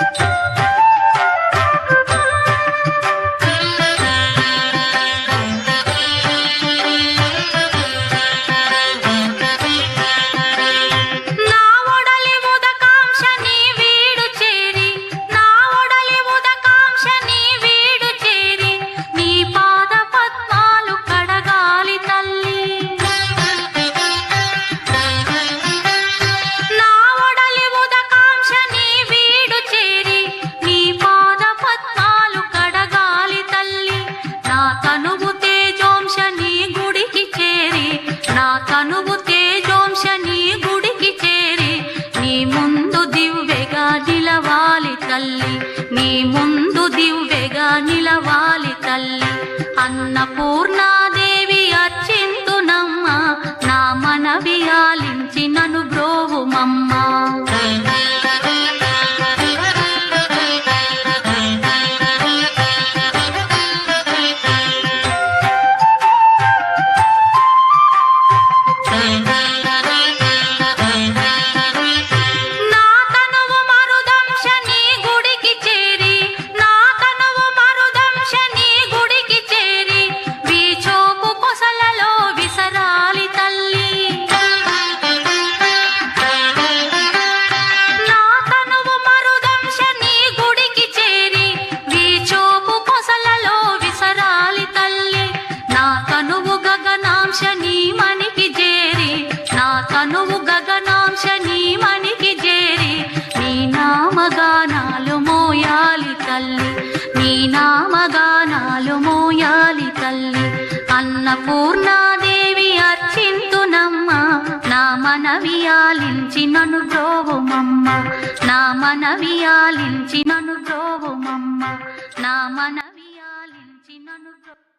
Thank you. నీవు తేజోంశ నీ గుడికి చేరి. నీ ముందు దివ్వెగా నిలవాలి తల్లి. నీ ముందు దివ్వెగా నిలవాలి తల్లి. అన్నపూర్ణ పూర్ణాదేవి అర్చింతునమ్మ నా మనవి ఆలించి నన్ను ద్రోవుమమ్మ నా మనవి ఆలించి నన్ను ద్రోవుమమ్మ నా మనవి ఆలించి నన్ను